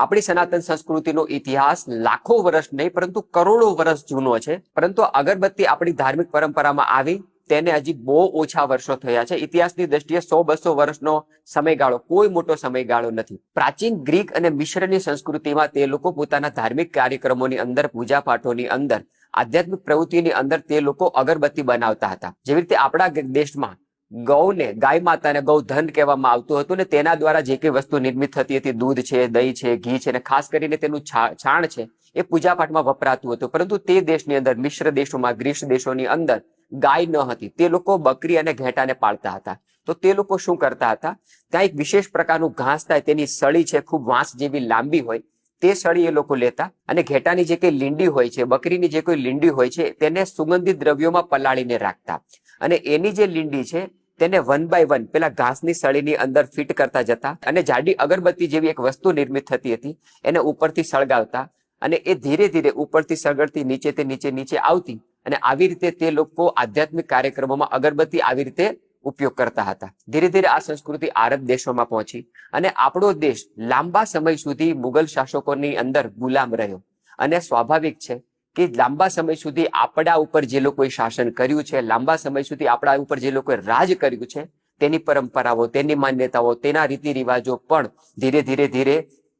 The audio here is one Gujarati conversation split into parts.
આપણી સનાતન સંસ્કૃતિનો ઇતિહાસ લાખો વર્ષ નહીં, પરંતુ કરોડો વર્ષ જૂનો છે. પરંતુ અગરબત્તી આપણી ધાર્મિક પરંપરામાં આવી, તેને હજી બહુ ઓછા વર્ષો થયા છે. ઇતિહાસની દ્રષ્ટિએ સો બસો વર્ષનો સમયગાળો, કોઈ મોટો સમયગાળો નથી. પ્રાચીન ગ્રીક અને મિશ્રની સંસ્કૃતિમાં તે લોકો પોતાના ધાર્મિક કાર્યક્રમોની અંદર પૂજા પાઠોની અંદર, આધ્યાત્મિક પ્રવૃત્તિની અંદર તે લોકો અગરબત્તી બનાવતા હતા. જેવી રીતે આપણા દેશમાં ગૌને, ગાય માતાને ગૌ ધન કહેવામાં આવતું હતું ને તેના દ્વારા જે કઈ વસ્તુ નિર્મિત થતી હતી, દૂધ છે, દહીં છે, ઘી છે અને ખાસ કરીને તેનું છાણ છે, એ પૂજાપાઠમાં વપરાતું હતું. પરંતુ તે દેશની અંદર, મિશ્ર દેશોમાં ગ્રીસ દેશોની અંદર ગાય ન હતી. તે લોકો બકરી અને ઘેટાને પાળતા હતા. તો તે લોકો શું કરતા હતા? ત્યાં એક વિશેષ પ્રકારનું ઘાસ થાય, તેની સળી છે, ખૂબ વાંસ જેવી લાંબી હોય, તે સળી એ લોકો લેતા અને ઘેટાની જે કઈ લીંડી હોય છે, બકરીની જે કોઈ લીંડી હોય છે, તેને સુગંધિત દ્રવ્યોમાં પલાળીને રાખતા. અને એની જે લીંડી છે તેને વન બાય વન પેલા ઘાસની સળીની અંદર ફિટ કરતા જતા અને જાડી અગરબત્તી જેવી એક વસ્તુ નિર્મિત થતી હતી, એને ઉપરથી સળગાવતા અને એ ધીરે ધીરે ઉપરથી સળગડતી નીચે તે નીચે નીચે આવતી અને આવી રીતે તે લોકો આધ્યાત્મિક કાર્યક્રમોમાં અગરબત્તી આવી રીતે ઉપયોગ કરતા હતા. ધીરે ધીરે આ સંસ્કૃતિ આરબ દેશોમાં પહોંચી અને આપણો દેશ લાંબા સમય સુધી મુગલ શાસકોની અંદર ગુલામ રહ્યો અને સ્વાભાવિક છે કે લાંબા સમય સુધી આપણા ઉપર જે લોકોએ શાસન કર્યું છે, લાંબા સમય સુધી આપણા ઉપર જે લોકોએ રાજ કર્યું છે, તેની પરંપરાઓ, તેની માન્યતાઓ, તેના રીતિ રિવાજો પણ ધીરે ધીરે ધીરે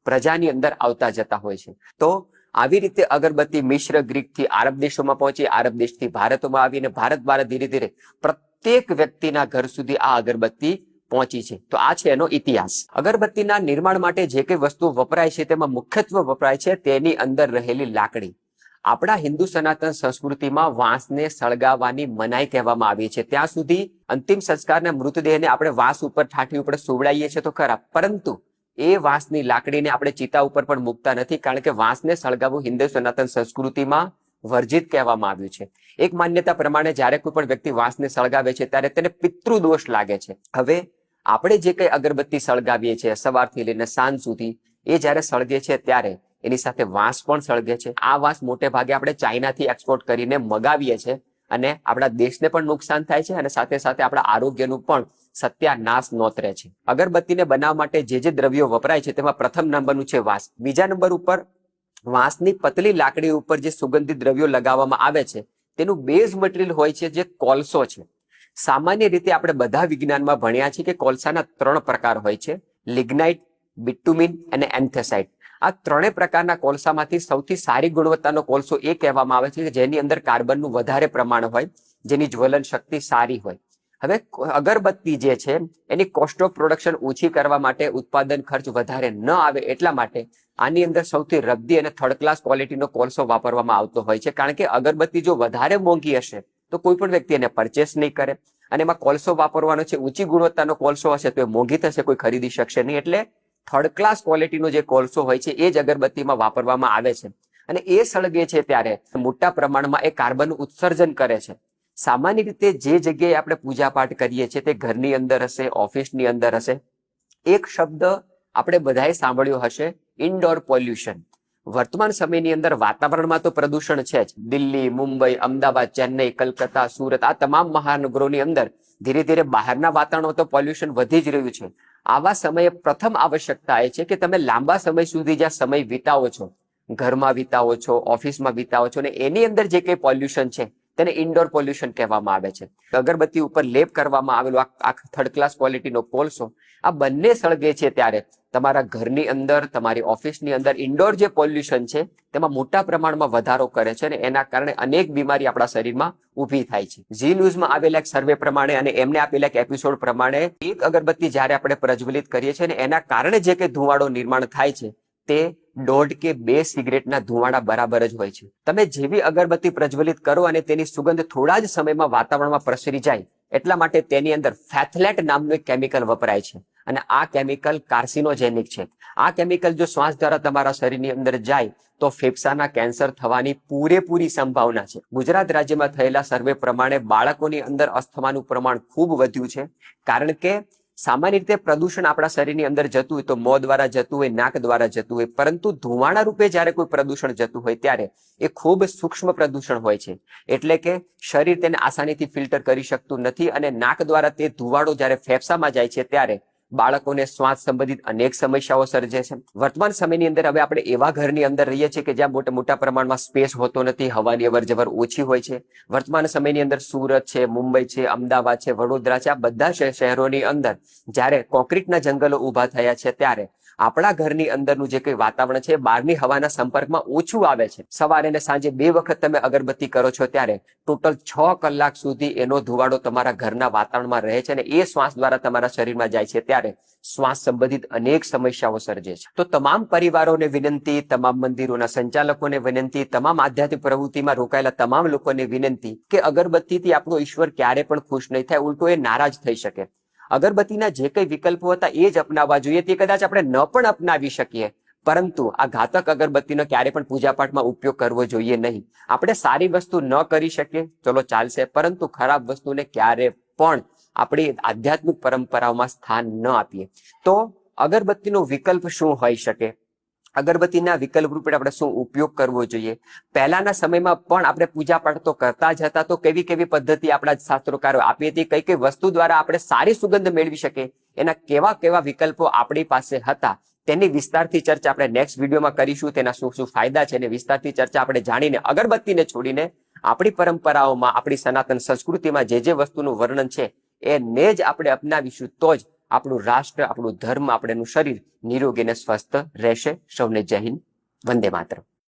પ્રજાની અંદર આવતા જતા હોય છે. તો આવી રીતે અગરબત્તી મિશ્ર ગ્રીકથી આરબ દેશોમાં પહોંચી, આરબ દેશથી ભારતમાં આવીને ભારત દ્વારા ધીરે ધીરે પ્રત્યેક વ્યક્તિના ઘર સુધી આ અગરબત્તી પહોંચી છે. તો આ છે એનો ઇતિહાસ. અગરબત્તીના નિર્માણ માટે જે કઈ વસ્તુ વપરાય છે, તેમાં મુખ્યત્વે વપરાય છે તેની અંદર રહેલી લાકડી. આપણા હિન્દુ સનાતન સંસ્કૃતિમાં વાંસને સળગાવવાની મનાઈ કહેવામાં આવી છે. ત્યાં સુધી અંતિમ સંસ્કારના મૃતદેહને આપણે વાંસ ઉપર ઠાઠી ઉપર સુવડાવીએ છીએ તો ખરા. પરંતુ એ વાંસની લાકડીને આપણે ચિતા ઉપર પણ મૂકતા નથી કારણ કે વાંસને સળગાવવું હિન્દુ સનાતન સંસ્કૃતિમાં વર્જિત કહેવામાં આવ્યું છે. એક માન્યતા પ્રમાણે જ્યારે કોઈ પણ વ્યક્તિ વાંસને સળગાવે છે ત્યારે તેને પિતૃદોષ લાગે છે. હવે આપણે જે કઈ અગરબત્તી સળગાવીએ છીએ સવારથી લઈને સાંજ સુધી એ જ્યારે સળગે છે ત્યારે એની સાથે વાંસ પણ સળગે છે. આ વાંસ મોટે ભાગે આપણે ચાઇનાથી એક્સપોર્ટ કરીને મગાવીએ છીએ અને આપણા દેશને પણ નુકસાન થાય છે અને સાથે સાથે આપણા આરોગ્યનું પણ સત્યાનાશ નોતરે છે. અગરબત્તીને બનાવવા માટે જે જે દ્રવ્યો વપરાય છે તેમાં પ્રથમ નંબરનું છે વાંસ. બીજા નંબર ઉપર વાંસની પતલી લાકડી ઉપર જે સુગંધિત દ્રવ્યો લગાવવામાં આવે છે તેનું બેઝ મટીરિયલ હોય છે જે કોલસો છે. સામાન્ય રીતે આપણે બધા વિજ્ઞાનમાં ભણ્યા છીએ કે કોલસાના ત્રણ પ્રકાર હોય છે, લિગ્નાઇટ બિટુમિન અને એન્થેસાઇટ. આ ત્રણેય પ્રકારના કોલસામાંથી સૌથી સારી ગુણવત્તાનો કોલસો એ કહેવામાં આવે છે કે જેની અંદર કાર્બનનું વધારે પ્રમાણ હોય, જેની જ્વલન શક્તિ સારી હોય. હવે અગરબત્તી જે છે, એની કોસ્ટ ઓફ પ્રોડક્શન ઓછી કરવા માટે ઉત્પાદન ખર્ચ વધારે ન આવે એટલા માટે આની અંદર સૌથી રદ્દી અને થર્ડ ક્લાસ ક્વોલિટીનો કોલસો વાપરવામાં આવતો હોય છે. કારણ કે અગરબત્તી જો વધારે મોંઘી હશે, તો કોઈ પણ વ્યક્તિ એને પરચેસ નહીં કરે. અને એમાં કોલસો વાપરવાનો છે, ઊંચી ગુણવત્તાનો કોલસો હશે, તો એ મોંઘી થશે, કોઈ ખરીદી શકશે નહીં. એટલે થર્ડ ક્લાસ ક્વોલિટીનો જે કોલસો હોય છે, એ જ અગરબત્તીમાં વાપરવામાં આવે છે. અને એ સળગે છે ત્યારે મોટા પ્રમાણમાં એ કાર્બન ઉત્સર્જન કરે છે. સામાન્ય રીતે જે જગ્યાએ આપણે પૂજા પાઠ કરીએ છીએ, તે ઘરની અંદર હશે, ઓફિસની અંદર હશે, એક શબ્દ આપણે બધાએ સાંભળ્યો હશે ઇન્ડોર પોલ્યુશન વર્તમાન સમયની અંદર વાતાવરણમાં તો પ્રદૂષણ છે જ. દિલ્હી, મુંબઈ, અમદાવાદ, ચેન્નઈ, કલકત્તા, સુરત, આ તમામ મહાનગરોની અંદર ધીરે ધીરે બહારના વાતાવરણમાં તો પોલ્યુશન વધી જ રહ્યું છે. આવા સમયે પ્રથમ આવશ્યકતા એ છે કે તમે લાંબા સમય સુધી જ્યાં સમય વિતાવો છો, ઘરમાં વિતાવો છો, ઓફિસમાં વિતાવો છો અને એની અંદર જે કંઈ પોલ્યુશન છે તેને ઇન્ડોર પોલ્યુશન કહેવામાં આવે છે. અગરબત્તી ઉપર લેપ કરવામાં આવેલો આ થર્ડ ક્લાસ ક્વોલિટીનો કોલસો આ બંને સળગે છે ત્યારે. તમારા ઘરની અંદર, તમારી ઓફિસની અંદર ઇન્ડોર જે પોલ્યુશન છે, તેમાં મોટા પ્રમાણમાં વધારો કરે છે અને એના કારણે અનેક બીમારી આપણા શરીરમાં ઊભી થાય છે. ઝી ન્યૂઝમાં આવેલા એક સર્વે પ્રમાણે અને એમને આપેલા એક એપિસોડ પ્રમાણે એક અગરબત્તી જ્યારે આપણે પ્રજ્વલિત કરીએ છીએ અને એના કારણે જે કે ધુવાડો નિર્માણ થાય છે, તે દોઢ કે બે સિગરેટના ધુવાડા બરાબર જ હોય છે. તમે જેવી અગરબત્તી પ્રજ્વલિત કરો અને તેની સુગંધ થોડા જ સમયમાં વાતાવરણમાં પ્રસરી જાય, એટલા માટે તેની અંદર ફેથલેટ નામનું એક કેમિકલ વપરાય છે. અને આ કેમિકલ કાર્સિનોજેનિક છે. આ કેમિકલ જો શ્વાસ દ્વારા તમારા શરીરની અંદર જાય, તો ફેફસાના કેન્સર થવાની પૂરેપૂરી સંભાવના છે. ગુજરાત રાજ્યમાં થયેલા સર્વે પ્રમાણે બાળકોની અંદર અસ્થમાનું પ્રમાણ ખૂબ વધ્યું છે. કારણ કે સામાન્ય રીતે પ્રદૂષણ આપણા શરીરની અંદર જતું હોય તો મોં દ્વારા જતું હોય, નાક દ્વારા જતું હોય, પરંતુ ધુવાણા રૂપે જ્યારે કોઈ પ્રદૂષણ જતું હોય ત્યારે એ ખૂબ સૂક્ષ્મ પ્રદૂષણ હોય છે. એટલે કે શરીર તેને આસાનીથી ફિલ્ટર કરી શકતું નથી અને નાક દ્વારા તે ધુવાડો જ્યારે ફેફસામાં જાય છે ત્યારે બાળકોને શ્વાસ સંબંધિત અનેક સમસ્યાઓ સર્જે છે. વર્તમાન સમયની અંદર હવે આપણે એવા ઘરની અંદર રહીએ છીએ કે જ્યાં મોટા મોટા પ્રમાણમાં સ્પેસ હોતો નથી, હવાની અવર જવર ઓછી હોય છે. વર્તમાન સમયની અંદર સુરત છે, મુંબઈ છે, અમદાવાદ છે, વડોદરા છે, આ બધા શહેરોની અંદર જ્યારે કોન્ક્રીટના જંગલો ઊભા થયા છે ત્યારે આપણા ઘરની અંદરનું જે કંઈ વાતાવરણ છે બહારની હવાના સંપર્કમાં ઓછું આવે છે. સવારે અને સાંજે બે વખત તમે અગરબત્તી કરો છો ત્યારે ટોટલ છ કલાક સુધી એનો ધુવાડો તમારા ઘરના વાતાવરણમાં રહે છે અને એ શ્વાસ દ્વારા તમારા શરીરમાં જાય છે ત્યારે શ્વાસ સંબંધિત અનેક સમસ્યાઓ સર્જે છે. તો તમામ પરિવારોને વિનંતી, તમામ મંદિરોના સંચાલકોને વિનંતી, તમામ આધ્યાત્મિક પ્રવૃત્તિમાં રોકાયેલા તમામ લોકોને વિનંતી કે અગરબત્તીથી આપણો ઈશ્વર ક્યારે પણ ખુશ નહીં થાય, ઉલટો એ નારાજ થઈ શકે. અગરબત્તીના જે કઈ વિકલ્પો હતા એ જ અપનાવવા જોઈએ. તે કદાચ આપણે ન પણ અપનાવી શકીએ. પરંતુ આ ઘાતક અગરબત્તીનો ક્યારે પણ પૂજાપાઠમાં ઉપયોગ કરવો જોઈએ નહીં. આપણે સારી વસ્તુ ન કરી શકીએ. ચલો ચાલશે. પરંતુ ખરાબ વસ્તુને ક્યારે પણ આપણી આધ્યાત્મિક પરંપરાઓમાં સ્થાન ન આપીએ. તો અગરબત્તીનો વિકલ્પ શું હોઈ શકે? અગરબત્તીના વિકલ્પ રૂપે આપણે શું ઉપયોગ કરવો જોઈએ? પહેલાના સમયમાં પણ આપણે પૂજા પાઠ તો કરતા જ હતા, તો કેવી કેવી પદ્ધતિ આપણા શાસ્ત્રોકારો આપી હતી, કઈ કઈ વસ્તુ દ્વારા આપણે સારી સુગંધ મેળવી શકીએ, એના કેવા કેવા વિકલ્પો આપણી પાસે હતા, તેની વિસ્તારથી ચર્ચા આપણે નેક્સ્ટ વિડીયોમાં કરીશું, તેના શું શું ફાયદા છે અને વિસ્તારથી ચર્ચા આપણે જાણીને, અગરબત્તીને છોડીને આપણી પરંપરાઓમાં, આપણી સનાતન સંસ્કૃતિમાં જે જે વસ્તુનું વર્ણન છે, એને જ આપણે અપનાવીશું, તો જ આપણું રાષ્ટ્ર, આપણું ધર્મ આપણેનું શરીર નિરોગી અને સ્વસ્થ રહેશે. સૌને જય હિન્દ. વંદે માતરમ.